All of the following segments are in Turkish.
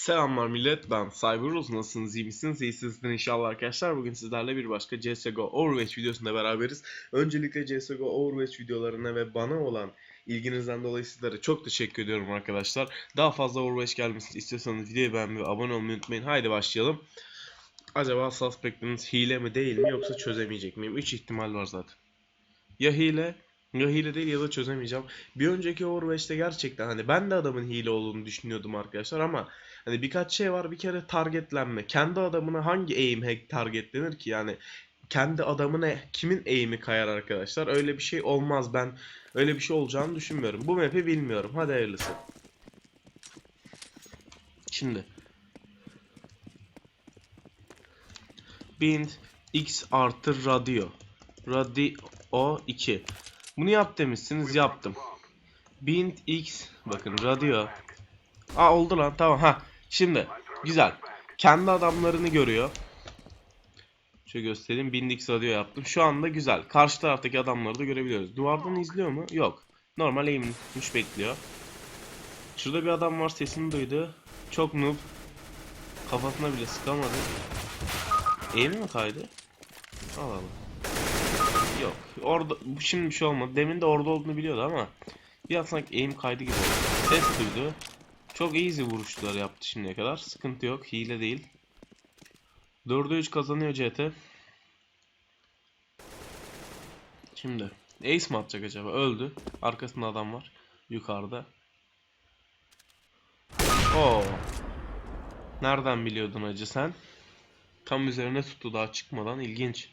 Selamlar millet ben Cyberus nasılsınız iyi misiniz? İyisinizdir inşallah arkadaşlar. Bugün sizlerle bir başka CSGO Overwatch videosunda beraberiz. Öncelikle CSGO Overwatch videolarına ve bana olan ilginizden dolayı sizlere çok teşekkür ediyorum arkadaşlar. Daha fazla Overwatch gelmesini istiyorsanız videoyu beğenmeyi abone olmayı unutmayın. Haydi başlayalım. Acaba suspectiniz hile mi değil mi yoksa çözemeyecek miyim? 3 ihtimal var zaten. Ya hile ya hile değil ya da çözemeyeceğim. Bir önceki Overwatch'te gerçekten hani ben de adamın hile olduğunu düşünüyordum arkadaşlar ama hani birkaç şey var. Bir kere targetlenme. Kendi adamına hangi aim hack targetlenir ki? Yani kendi adamına kimin aim'i kayar arkadaşlar? Öyle bir şey olmaz. Ben öyle bir şey olacağını düşünmüyorum. Bu map'i bilmiyorum. Hadi hayırlısı. Şimdi bind x artı radio. Radio 2. Bunu yap demişsiniz yaptım. Bind x bakın radio. Aa oldu lan tamam ha. Şimdi güzel. Kendi adamlarını görüyor. Şöyle göstereyim. Bind x radio yaptım. Şu anda güzel. Karşı taraftaki adamları da görebiliyoruz. Duvardan izliyor mu? Yok. Normal tutmuş bekliyor. Şurada bir adam var sesini duydu. Çok noob. Kafasına bile sıkamadı. Aim'i mi kaydı? Allah Allah. Yok. Orada şimdi bir şey olmadı. Demin de orada olduğunu biliyordu ama biraz sanki aim kaydı gibi oldu. Ses duydu. Çok easy vuruşlar yaptı şimdiye kadar. Sıkıntı yok. Hile değil. 4'e 3 kazanıyor CT. Şimdi Ace mi atacak acaba? Öldü. Arkasında adam var. Yukarıda. Oo. Nereden biliyordun acı sen? Tam üzerine tuttu daha çıkmadan. İlginç.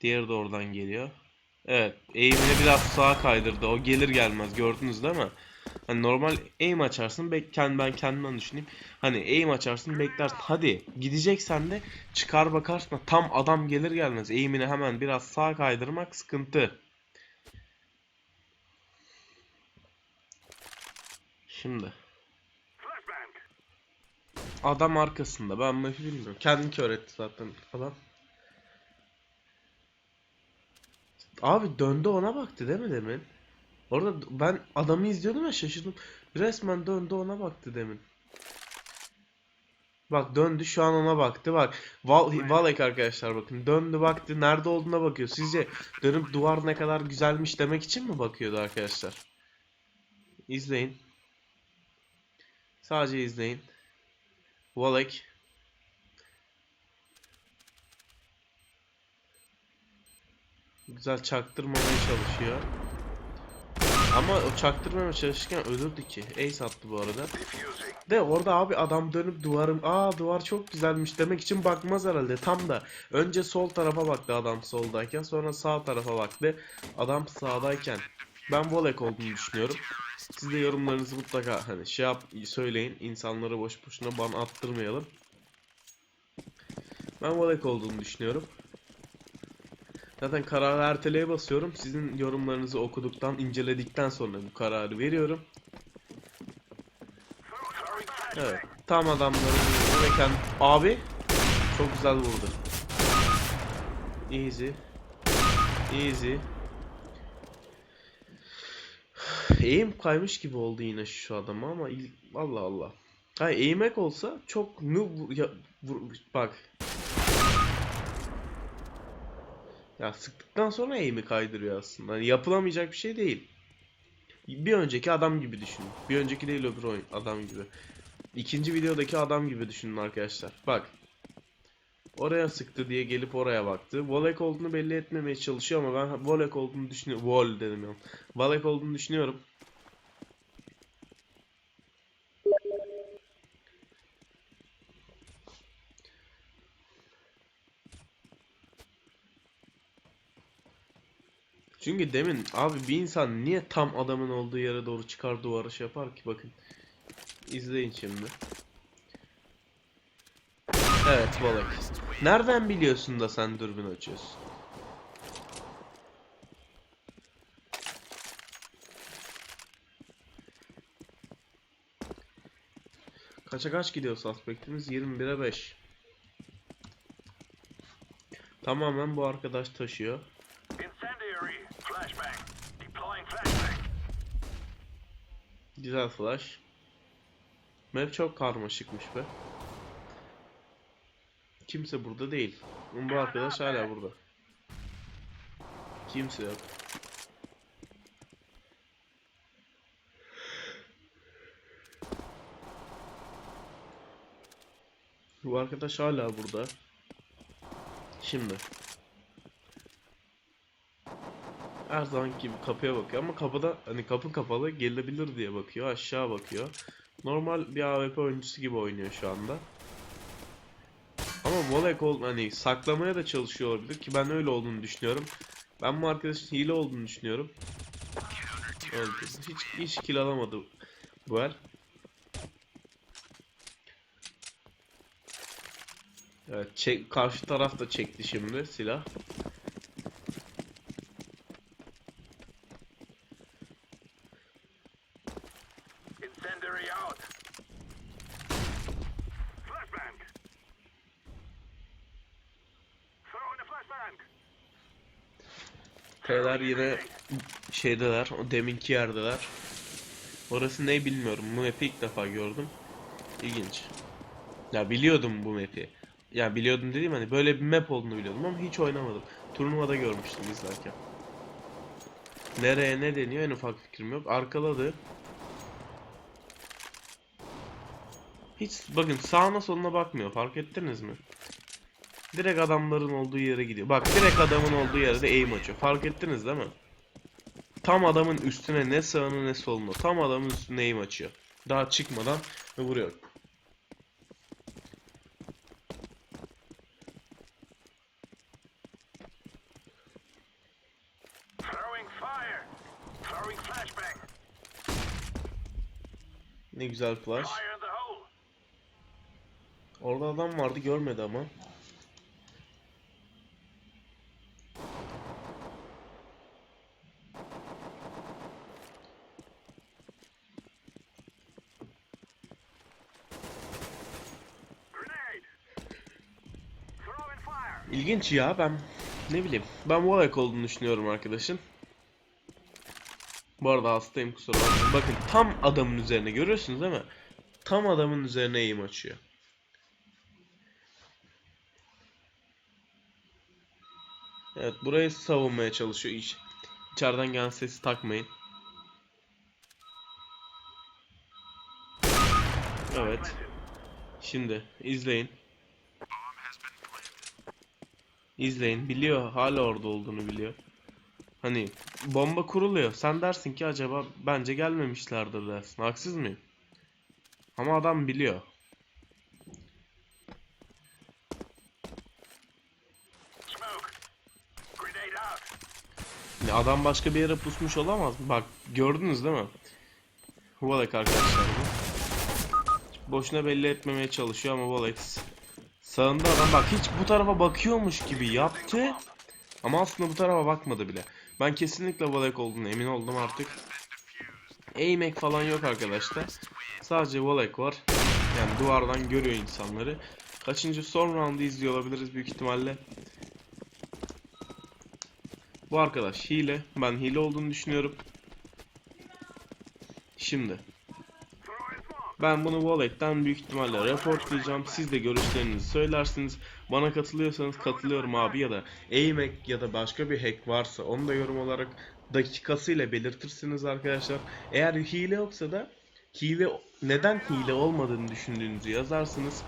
Diğeri de oradan geliyor. Evet. Aim'ini biraz sağa kaydırdı. O gelir gelmez. Gördünüz değil mi? Hani normal aim açarsın. Bek kend- ben kendimden düşüneyim. Hani aim açarsın beklersin. Hadi gideceksen de çıkar bakarsın. Tam adam gelir gelmez. Aim'ini hemen biraz sağa kaydırmak sıkıntı. Şimdi. Adam arkasında. Ben map'i bilmiyorum. Kendinki öğretti zaten adam. Abi döndü ona baktı değil mi demin? Orada ben adamı izliyordum ya şaşırdım. Resmen döndü ona baktı demin. Bak döndü şu an ona baktı bak. Val Valek arkadaşlar bakın döndü baktı nerede olduğuna bakıyor. Sizce dönüp duvar ne kadar güzelmiş demek için mi bakıyordu arkadaşlar? İzleyin. Sadece izleyin. Valek Güzel çaktırmamaya çalışıyor. Ama o çaktırmamaya çalışırken ölürdü ki. Ace attı bu arada. De orada abi adam dönüp duvarım aa duvar çok güzelmiş demek için bakmaz herhalde. Tam da önce sol tarafa baktı adam soldayken sonra sağ tarafa baktı. Adam sağdayken. Ben Volek olduğunu düşünüyorum. Siz de yorumlarınızı mutlaka hani şey yap söyleyin. İnsanları boş boşuna ban attırmayalım. Ben Volek olduğunu düşünüyorum. Zaten kararı erteleye basıyorum. Sizin yorumlarınızı okuduktan, inceledikten sonra bu kararı veriyorum. Evet. Tam adamların vururken abi çok güzel vurdu. Easy. Easy. Aim kaymış gibi oldu yine şu adama ama Allah Allah. Hayır hack olsa çok noob ya, bak Ya sıktıktan sonra aim'i kaydırıyor aslında. Hani yapılamayacak bir şey değil. Bir önceki adam gibi düşünün. Bir önceki değil öbür oyun adam gibi. İkinci videodaki adam gibi düşünün arkadaşlar. Bak. Oraya sıktı diye gelip oraya baktı. Volek olduğunu belli etmemeye çalışıyor ama ben Volek olduğunu düşünüyorum. Vol dedim ya. Volek olduğunu düşünüyorum. Çünkü demin abi bir insan niye tam adamın olduğu yere doğru çıkar duvara şey yapar ki bakın. İzleyin şimdi. Evet balık. Nereden biliyorsun da sen dürbün açıyorsun? Kaça kaç gidiyor suspectimiz? 21'e 5. Tamamen bu arkadaş taşıyor. Güzel flash. Map çok karmaşıkmış be. Kimse burada değil. Bu arkadaş hala burada. Kimse yok. Bu arkadaş hala burada. Şimdi. Her zaman gibi kapıya bakıyor ama kapıda hani kapı kapalı gelebilir diye bakıyor. Aşağı bakıyor. Normal bir AWP oyuncusu gibi oynuyor şu anda. Ama Volek ol hani saklamaya da çalışıyor olabilir ki ben öyle olduğunu düşünüyorum. Ben bu arkadaşın hile olduğunu düşünüyorum. Öldü. Hiç hiç kill alamadı bu el. Evet, çek, karşı taraf da çekti şimdi silah. T'ler yine şeydeler, o deminki yerdeler. Orası ne bilmiyorum. Bu map'i ilk defa gördüm. İlginç. Ya biliyordum bu map'i. Ya biliyordum dediğim hani böyle bir map olduğunu biliyordum ama hiç oynamadım. Turnuvada görmüştüm izlerken. Nereye ne deniyor en ufak fikrim yok. Arkaladı. Hiç bakın sağına soluna bakmıyor. Fark ettiniz mi? Direkt adamların olduğu yere gidiyor. Bak direkt adamın olduğu yerde aim açıyor. Fark ettiniz değil mi? Tam adamın üstüne ne sağına ne soluna. Tam adamın üstüne aim açıyor. Daha çıkmadan ve vuruyor. Ne güzel flash. Orada adam vardı görmedi ama. İlginç ya ben ne bileyim. Ben Wallach olduğunu düşünüyorum arkadaşın. Bu arada hastayım kusura bakmayın. Bakın tam adamın üzerine görüyorsunuz değil mi? Tam adamın üzerine eğim açıyor. Evet burayı savunmaya çalışıyor iş. İçeriden gelen sesi takmayın. Evet. Şimdi izleyin. İzleyin. Biliyor. Hala orada olduğunu biliyor. Hani bomba kuruluyor. Sen dersin ki acaba bence gelmemişlerdir dersin. Haksız mıyım? Ama adam biliyor. Ya adam başka bir yere pusmuş olamaz mı? Bak gördünüz değil mi? Volek arkadaşlar. Boşuna belli etmemeye çalışıyor ama Volex. Sağında adam bak hiç bu tarafa bakıyormuş gibi yaptı. Ama aslında bu tarafa bakmadı bile. Ben kesinlikle Volek olduğunu emin oldum artık. Eğmek falan yok arkadaşlar. Sadece Volek var. Yani duvardan görüyor insanları. Kaçıncı son roundu izliyor olabiliriz büyük ihtimalle. Bu arkadaş hile. Ben hile olduğunu düşünüyorum. Şimdi. Ben bunu Wallet'ten büyük ihtimalle reportlayacağım. Siz de görüşlerinizi söylersiniz. Bana katılıyorsanız katılıyorum abi ya da aim hack ya da başka bir hack varsa onu da yorum olarak dakikasıyla belirtirsiniz arkadaşlar. Eğer hile yoksa da hile neden hile olmadığını düşündüğünüzü yazarsınız.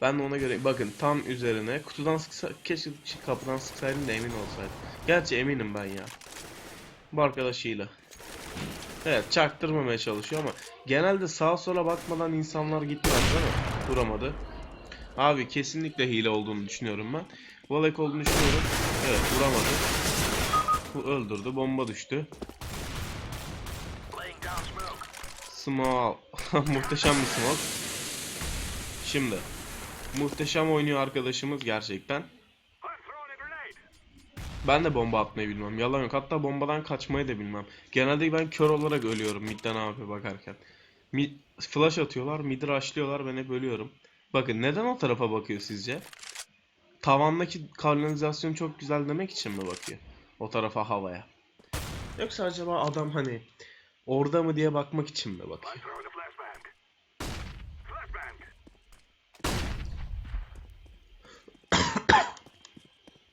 Ben de ona göre bakın tam üzerine kutudan sıksa keşke kapıdan sıksaydım da emin olsaydım. Gerçi eminim ben ya. Bu arkadaş hile. Evet çaktırmamaya çalışıyor ama genelde sağa sola bakmadan insanlar gitmez değil mi? Duramadı. Abi kesinlikle hile olduğunu düşünüyorum ben. Volek olduğunu düşünüyorum. Evet vuramadı. Bu öldürdü. Bomba düştü. Small. Muhteşem bir smoke. Şimdi. Muhteşem oynuyor arkadaşımız gerçekten. Ben de bomba atmayı bilmem. Yalan yok. Hatta bombadan kaçmayı da bilmem. Genelde ben kör olarak ölüyorum midden abi bakarken. Mid, flash atıyorlar, mid rushlıyorlar ben hep ölüyorum. Bakın neden o tarafa bakıyor sizce? Tavandaki kanalizasyon çok güzel demek için mi bakıyor? O tarafa havaya. Yoksa acaba adam hani Orada mı diye bakmak için mi bakıyor?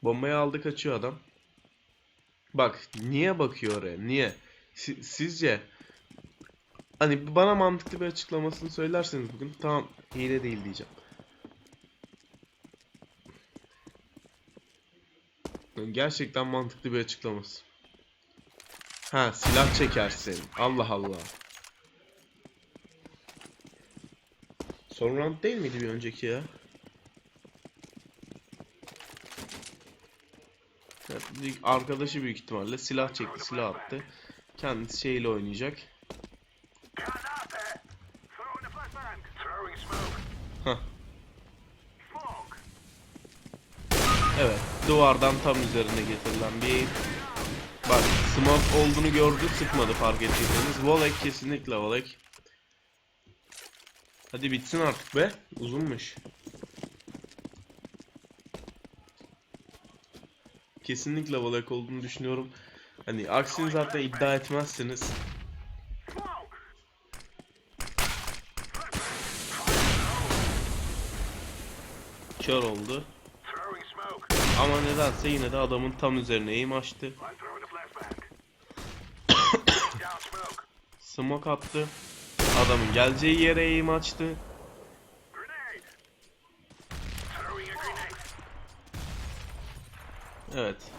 Bombayı aldı kaçıyor adam. Bak niye bakıyor oraya? Niye? Si- sizce hani bana mantıklı bir açıklamasını söylerseniz bugün tamam hile değil diyeceğim. Gerçekten mantıklı bir açıklaması. Ha silah çekersin. Allah Allah. Son round değil miydi bir önceki ya? Evet, büyük- arkadaşı büyük ihtimalle silah çekti, silah attı. Kendisi şeyle oynayacak. Evet, duvardan tam üzerine getirilen bir Bak, smoke olduğunu gördü, sıkmadı fark ettiyseniz. Volek kesinlikle Volek. Hadi bitsin artık be. Uzunmuş. Kesinlikle Volek olduğunu düşünüyorum. Hani aksini zaten iddia etmezsiniz. Kör oldu. Ama nedense yine de adamın tam üzerine eğim açtı. Smoke attı. Adamın geleceği yere eğim açtı. Evet.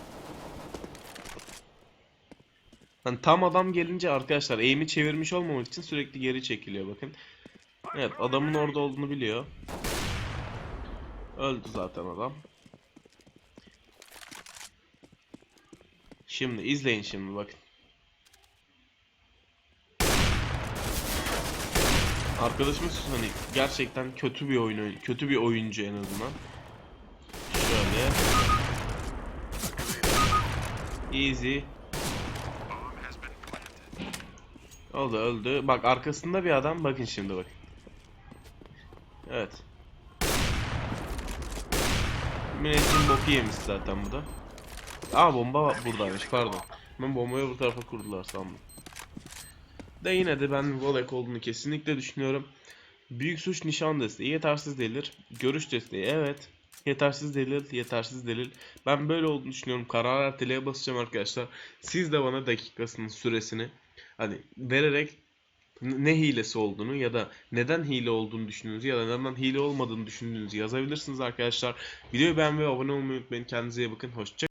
Hani tam adam gelince arkadaşlar eğimi çevirmiş olmamak için sürekli geri çekiliyor bakın. Evet adamın orada olduğunu biliyor. Öldü zaten adam. Şimdi izleyin şimdi bakın. Arkadaşımız hani gerçekten kötü bir oyun kötü bir oyuncu en azından. Şöyle. Easy. Oldu öldü. Bak arkasında bir adam. Bakın şimdi bak. Evet. Müneccim boku yemiş zaten bu da. Aa bomba buradaymış pardon. Ben bombayı bu tarafa kurdular sandım. De yine de ben Volek olduğunu kesinlikle düşünüyorum. Büyük suç nişan desteği yetersiz delil. Görüş desteği evet. Yetersiz delil, yetersiz delil. Ben böyle olduğunu düşünüyorum. Karar erteleye basacağım arkadaşlar. Siz de bana dakikasının süresini hani vererek ne hilesi olduğunu ya da neden hile olduğunu düşündüğünüzü ya da neden hile olmadığını düşündüğünüzü yazabilirsiniz arkadaşlar. Videoyu beğenmeyi ve abone olmayı unutmayın. Kendinize iyi bakın. Hoşça